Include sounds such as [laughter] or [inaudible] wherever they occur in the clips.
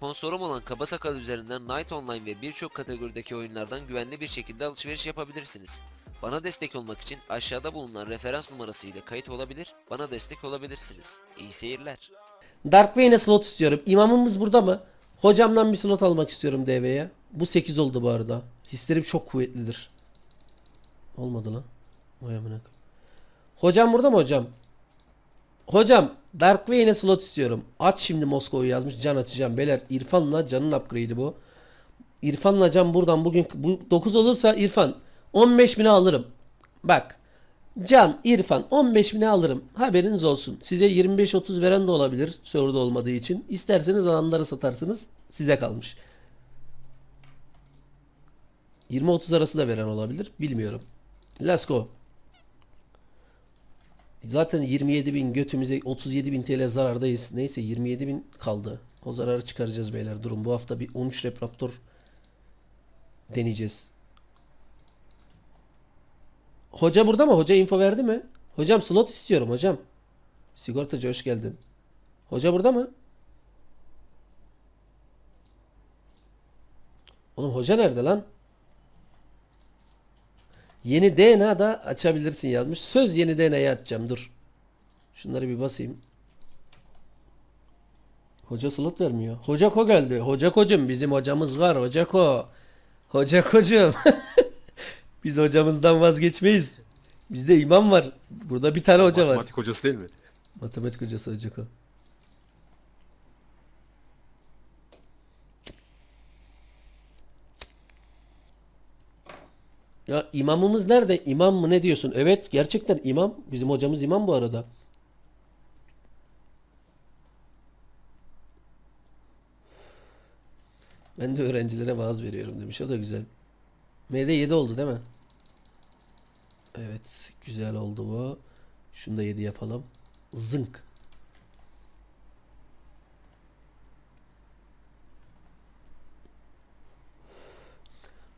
Sponsorum olan Kaba Sakal üzerinden Night Online ve birçok kategorideki oyunlardan güvenli bir şekilde alışveriş yapabilirsiniz. Bana destek olmak için aşağıda bulunan referans numarası ile kayıt olabilir, bana destek olabilirsiniz. İyi seyirler. Dark Vayne'e slot istiyorum. İmamımız burada mı? Hocamdan bir slot almak istiyorum DV'ye. Bu 8 oldu bu arada. Hislerim çok kuvvetlidir. Olmadı lan. Vay amına. Hocam burada mı hocam? Hocam Dark Vayne'e slot istiyorum. Aç şimdi Moskova'yı yazmış. Can atacağım. Beyler İrfan'la Can'ın upgrade'i bu. İrfan'la Can buradan bugün bu 9 olursa İrfan 15 bine alırım. Bak. Can, İrfan 15 bine alırım. Haberiniz olsun. Size 25-30 veren de olabilir. Server'da olmadığı için. İsterseniz adamları satarsınız. Size kalmış. 20-30 arası da veren olabilir. Bilmiyorum. Let's go. Zaten 27 bin götümüze 37 bin TL zarardayız. Neyse 27 bin kaldı. O zararı çıkaracağız beyler. Durun bu hafta bir 13 rep raptor deneyeceğiz. Hoca burada mı? Hoca info verdi mi? Hocam slot istiyorum hocam. Sigortacı hoş geldin. Hoca burada mı? Oğlum hoca nerede lan? Yeni DNA da açabilirsin yazmış. Söz yeni DNA'yı açacağım dur. Şunları bir basayım. Hoca slot vermiyor. Hoca ko geldi. Hoca kocum bizim hocamız var. Hoca ko. Hoca kocum. [laughs] Biz hocamızdan vazgeçmeyiz. Bizde imam var. Burada bir tane hoca var. Matematik hocası değil mi? Matematik hocası hoca ko. Ya imamımız nerede? İmam mı ne diyorsun? Evet gerçekten imam. Bizim hocamız imam bu arada. Ben de öğrencilere vaaz veriyorum demiş. O da güzel. MD 7 oldu değil mi? Evet. Güzel oldu bu. Şunu da 7 yapalım. Zınk.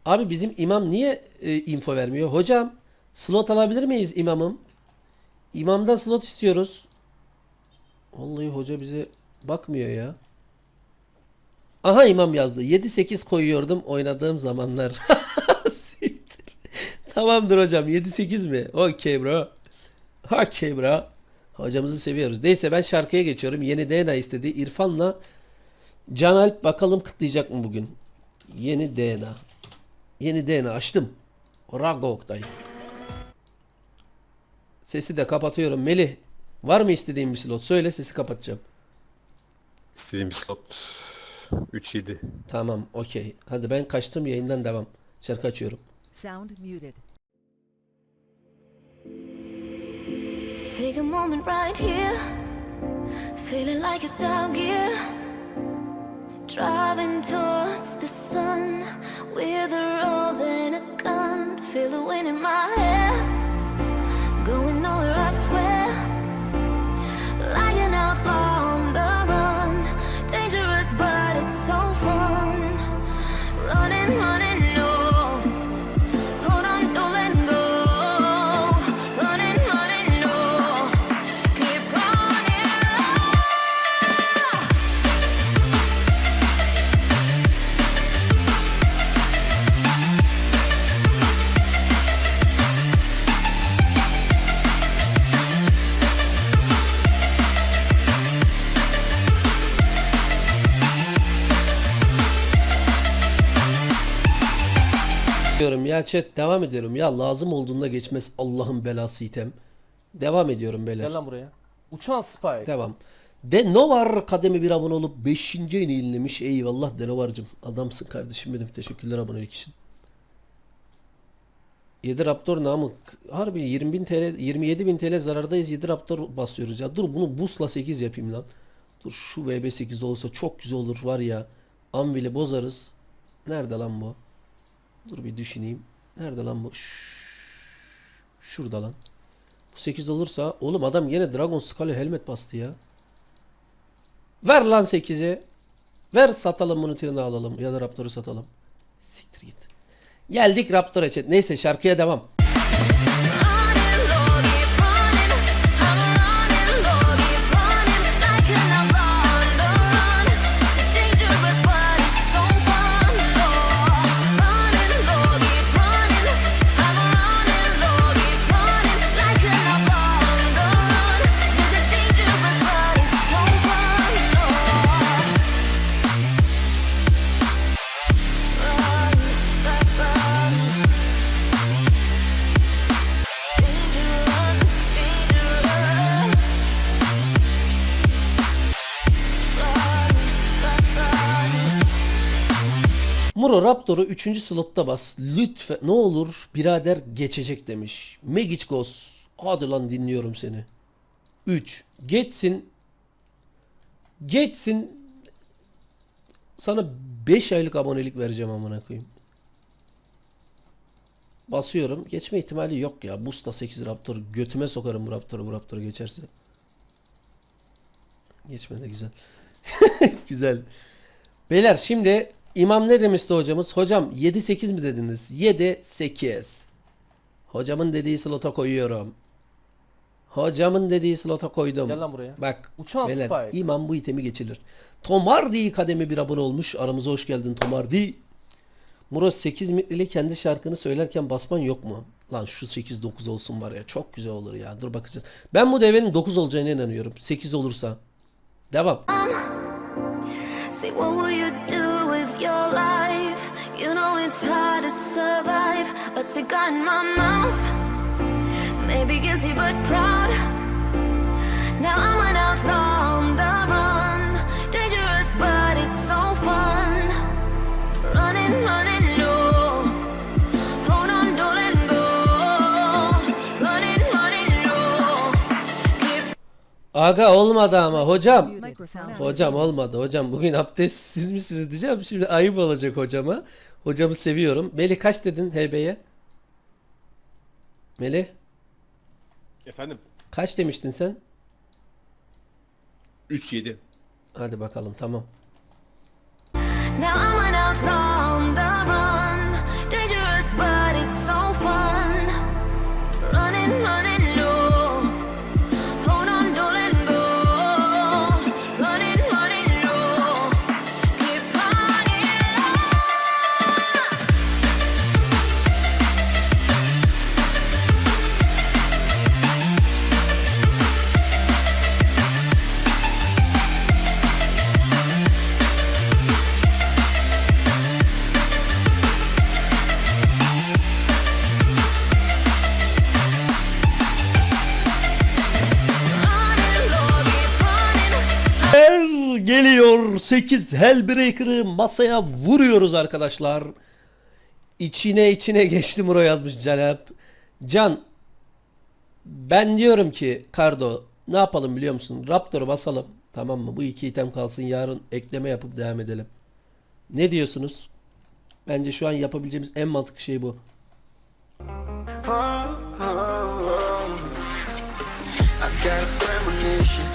Abi bizim imam niye e, info vermiyor? Hocam slot alabilir miyiz imamım? İmamdan slot istiyoruz. Vallahi hoca bize bakmıyor ya. Aha imam yazdı. 7-8 koyuyordum oynadığım zamanlar. [laughs] Tamamdır hocam. 7-8 mi? Okey bro. Okey bro. Hocamızı seviyoruz. Neyse ben şarkıya geçiyorum. Yeni DNA istedi. İrfan'la Can Alp bakalım kıtlayacak mı bugün? Yeni DNA. Yeni DNA açtım. Rago Oktay. Sesi de kapatıyorum. Melih var mı istediğin bir slot? Söyle sesi kapatacağım. İstediğim bir slot 3-7. Tamam okey. Hadi ben kaçtım yayından devam. Şarkı açıyorum. Sound muted. Take a moment right here, feeling like it's out gear. Driving towards the sun with a rose and a gun. Feel the wind in my hair, going nowhere, I swear. Diyorum ya chat devam ediyorum. Ya lazım olduğunda geçmez Allah'ın belası item. Devam ediyorum beyler. Gel lan buraya. Uçan Spike. Devam. Denovar kademi bir abone olup 5. ayını yenilemiş. Eyvallah Denovar'cım. Adamsın kardeşim benim. Teşekkürler abonelik için. 7 Raptor namık. Harbi 20 bin TL, 27 bin TL zarardayız. 7 Raptor basıyoruz ya. Dur bunu busla 8 yapayım lan. Dur şu VB8 olsa çok güzel olur var ya. Anvil'i bozarız. Nerede lan bu? Dur bir düşüneyim. Nerede lan bu? Şurada lan. Bu 8 olursa oğlum adam yine Dragon Skull'e helmet bastı ya. Ver lan 8'i. Ver satalım bunu trene alalım ya da Raptor'u satalım. Siktir git. Geldik Raptor'a chat. Neyse şarkıya devam. Muro Raptor'u 3. slotta bas. Lütfen ne olur birader geçecek demiş. Megic Ghost. Hadi lan dinliyorum seni. 3. Geçsin. Geçsin. Sana 5 aylık abonelik vereceğim amına koyayım. Basıyorum. Geçme ihtimali yok ya. Busta 8 Raptor. Götüme sokarım bu Raptor'u bu Raptor'u geçerse. Geçmedi güzel. [laughs] güzel. Beyler şimdi imam ne demişti hocamız? Hocam 7-8 mi dediniz? 7-8. Hocamın dediği slota koyuyorum. Hocamın dediği slota koydum. Gel lan buraya. Bak. Uçan beyler, Spike. imam bu itemi geçirir. Tomardi kademi bir abone olmuş. Aramıza hoş geldin Tomardi. Murat 8 mitlili kendi şarkını söylerken basman yok mu? Lan şu 8-9 olsun var ya çok güzel olur ya. Dur bakacağız. Ben bu devenin 9 olacağına inanıyorum. 8 olursa. Devam. Say, what will you do your life? You know it's hard to survive. A cigar in my mouth. Maybe guilty but proud. Now I'm an outlaw on the run. Dangerous, but it's so fun. Running, running, Aga olmadı ama hocam. Hocam olmadı. Hocam bugün abdestsiz misiniz diyeceğim. Şimdi ayıp olacak hocama. Hocamı seviyorum. Melih kaç dedin HB'ye? Melih Efendim? kaç demiştin sen? 3-7. Hadi bakalım tamam. Now I'm an outlaw on the run. 8 Hellbreaker'ı masaya vuruyoruz arkadaşlar. İçine içine geçti Muro yazmış Canap. Can ben diyorum ki Kardo ne yapalım biliyor musun? Raptor'u basalım. Tamam mı? Bu iki item kalsın. Yarın ekleme yapıp devam edelim. Ne diyorsunuz? Bence şu an yapabileceğimiz en mantıklı şey bu.